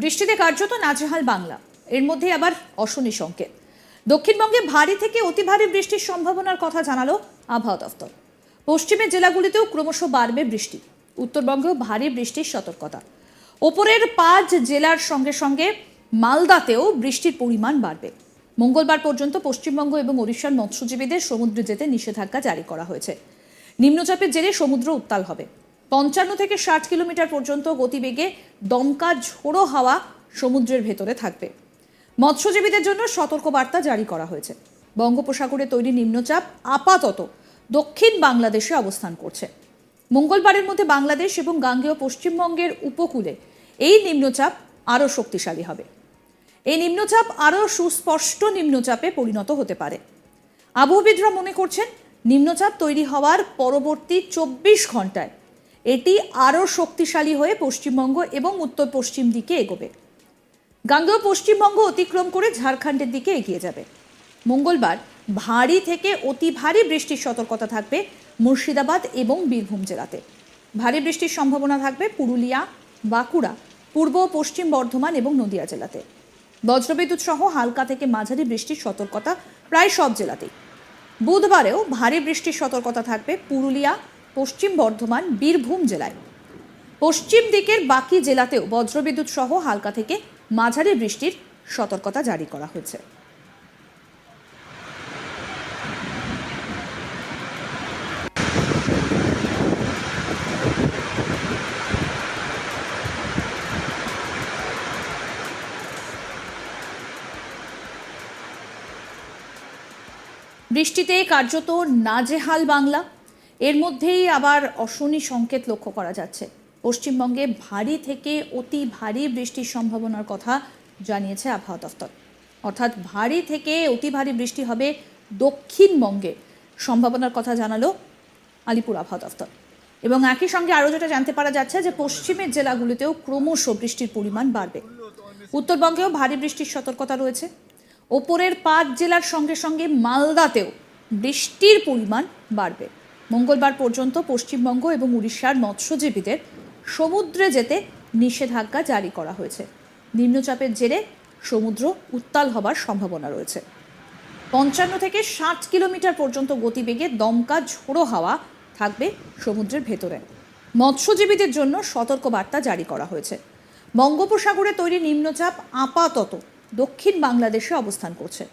বৃষ্টিতে কার্যত নাজেহাল বাংলা। এর মধ্যে আবার অশনি সংকেত। দক্ষিণবঙ্গে ভারী থেকে অতি ভারী বৃষ্টির সম্ভাবনার কথা জানালো আবহাওয়া দফতর পশ্চিমের জেলাগুলিতেও ক্রমশ বাড়বে বৃষ্টি। উত্তরবঙ্গেও ভারী বৃষ্টির সতর্কতা। ওপরের পাঁচ জেলার সঙ্গে সঙ্গে মালদাতেও বৃষ্টির পরিমাণ বাড়বে। মঙ্গলবার পর্যন্ত পশ্চিমবঙ্গ এবং ওড়িশার মৎস্যজীবীদের সমুদ্রে যেতে নিষেধাজ্ঞা জারি করা হয়েছে। নিম্নচাপের জেরে সমুদ্র উত্তাল হবে। পঞ্চান্ন থেকে ষাট কিলোমিটার পর্যন্ত গতিবেগে দমকা ঝোড়ো হাওয়া সমুদ্রের ভেতরে থাকবে। মৎস্যজীবীদের জন্য সতর্কবার্তা জারি করা হয়েছে। বঙ্গোপসাগরে তৈরি নিম্নচাপ আপাতত দক্ষিণ বাংলাদেশে অবস্থান করছে। মঙ্গলবারের মধ্যে বাংলাদেশ এবং গাঙ্গেয় পশ্চিমবঙ্গের উপকূলে এই নিম্নচাপ আরও শক্তিশালী হবে। এই নিম্নচাপ আরও সুস্পষ্ট নিম্নচাপে পরিণত হতে পারে। আবহবিদরা মনে করছেন, নিম্নচাপ তৈরি হওয়ার পরবর্তী চব্বিশ ঘন্টায় এটি আরও শক্তিশালী হয়ে পশ্চিমবঙ্গ এবং উত্তর পশ্চিম দিকে এগোবে। গাঙ্গেয় পশ্চিমবঙ্গ অতিক্রম করে ঝাড়খণ্ডের দিকে এগিয়ে যাবে। মঙ্গলবার ভারী থেকে অতি ভারী বৃষ্টির সতর্কতা থাকবে মুর্শিদাবাদ এবং বীরভূম জেলাতে। ভারী বৃষ্টির সম্ভাবনা থাকবে পুরুলিয়া, বাঁকুড়া, পূর্ব পশ্চিম বর্ধমান এবং নদিয়া জেলাতে। বজ্রবিদ্যুৎ সহ হালকা থেকে মাঝারি বৃষ্টির সতর্কতা প্রায় সব জেলাতেই। বুধবারেও ভারী বৃষ্টির সতর্কতা থাকবে পুরুলিয়া পশ্চিম বর্ধমান, বীরভূম জেলায়। পশ্চিম দিকের বাকি জেলাতেও বজ্রবিদ্যুৎ সহ হালকা থেকে মাঝারি বৃষ্টির সতর্কতা জারি করা হয়েছে। বৃষ্টিতে কার্যত নাজেহাল বাংলা। এর মধ্যেই আবার অশনি সংকেত লক্ষ্য করা যাচ্ছে। পশ্চিমবঙ্গে ভারী থেকে অতি ভারী বৃষ্টির সম্ভাবনার কথা জানিয়েছে আবহাওয়া দফতর। অর্থাৎ ভারী থেকে অতি ভারী বৃষ্টি হবে দক্ষিণবঙ্গে। সম্ভাবনার কথা জানালো আলিপুর আবহাওয়া দফতর। এবং একই সঙ্গে আরও যেটা জানতে পারা যাচ্ছে যে পশ্চিমের জেলাগুলিতেও ক্রমশ বৃষ্টির পরিমাণ বাড়বে। উত্তরবঙ্গেও ভারী বৃষ্টির সতর্কতা রয়েছে। ওপরের পাঁচ জেলার সঙ্গে সঙ্গে মালদাতেও বৃষ্টির পরিমাণ বাড়বে। মঙ্গলবার পর্যন্ত পশ্চিমবঙ্গ এবং উড়িষ্যার মৎস্যজীবীদের সমুদ্রে যেতে নিষেধাজ্ঞা জারি করা হয়েছে। নিম্নচাপের জেরে সমুদ্র উত্তাল হবার সম্ভাবনা রয়েছে। পঞ্চান্ন থেকে ষাট কিলোমিটার পর্যন্ত গতিবেগে দমকা ঝোড়ো হাওয়া থাকবে সমুদ্রের ভেতরে। মৎস্যজীবীদের জন্য সতর্কবার্তা জারি করা হয়েছে। বঙ্গোপসাগরে তৈরি নিম্নচাপ আপাতত দক্ষিণ বাংলাদেশে অবস্থান করছে।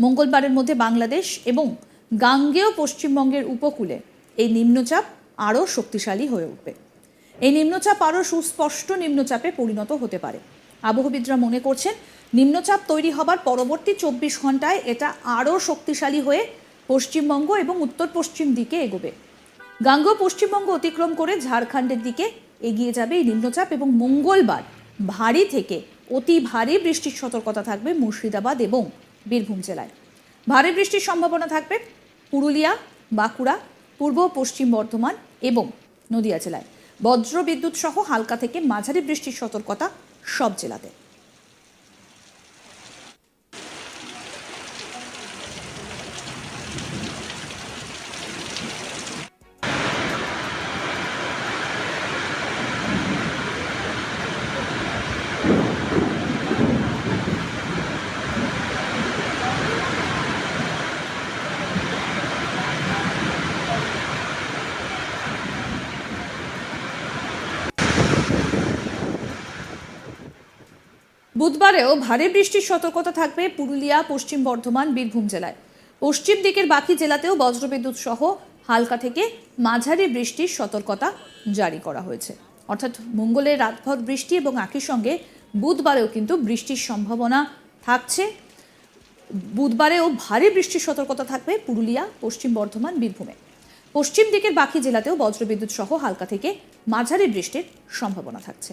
মঙ্গলবারের মধ্যে বাংলাদেশ এবং গাঙ্গেয় পশ্চিমবঙ্গের উপকূলে এই নিম্নচাপ আরও শক্তিশালী হয়ে উঠবে। এই নিম্নচাপ আরও সুস্পষ্ট নিম্নচাপে পরিণত হতে পারে। আবহবিদরা মনে করছেন, নিম্নচাপ তৈরি হবার পরবর্তী চব্বিশ ঘন্টায় এটা আরও শক্তিশালী হয়ে পশ্চিমবঙ্গ এবং উত্তর পশ্চিম দিকে এগোবে। গাঙ্গেয় পশ্চিমবঙ্গ অতিক্রম করে ঝাড়খণ্ডের দিকে এগিয়ে যাবে এই নিম্নচাপ এবং মঙ্গলবার ভারী থেকে অতি ভারী বৃষ্টির সতর্কতা থাকবে মুর্শিদাবাদ এবং বীরভূম জেলায়। ভারী বৃষ্টির সম্ভাবনা থাকবে পুরুলিয়া, বাঁকুড়া, পূর্ব পশ্চিম বর্ধমান এবং নদিয়া জেলায়। বজ্র বিদ্যুৎ সহ হালকা থেকে মাঝারি বৃষ্টির সতর্কতা সব জেলাতে। বুধবারেও ভারী বৃষ্টির সতর্কতা থাকবে পুরুলিয়া, পশ্চিম বর্ধমান, বীরভূম জেলায়। পশ্চিম দিকের বাকি জেলাতেও বজ্রবিদ্যুৎ সহ হালকা থেকে মাঝারি বৃষ্টির সতর্কতা জারি করা হয়েছে। অর্থাৎ মঙ্গলের রাতভর বৃষ্টি এবং একই সঙ্গে বুধবারেও কিন্তু বৃষ্টির সম্ভাবনা থাকছে। বুধবারেও ভারী বৃষ্টির সতর্কতা থাকবে পুরুলিয়া, পশ্চিম বর্ধমান, বীরভূমে। পশ্চিম দিকের বাকি জেলাতেও বজ্রবিদ্যুৎ সহ হালকা থেকে মাঝারি বৃষ্টির সম্ভাবনা থাকছে।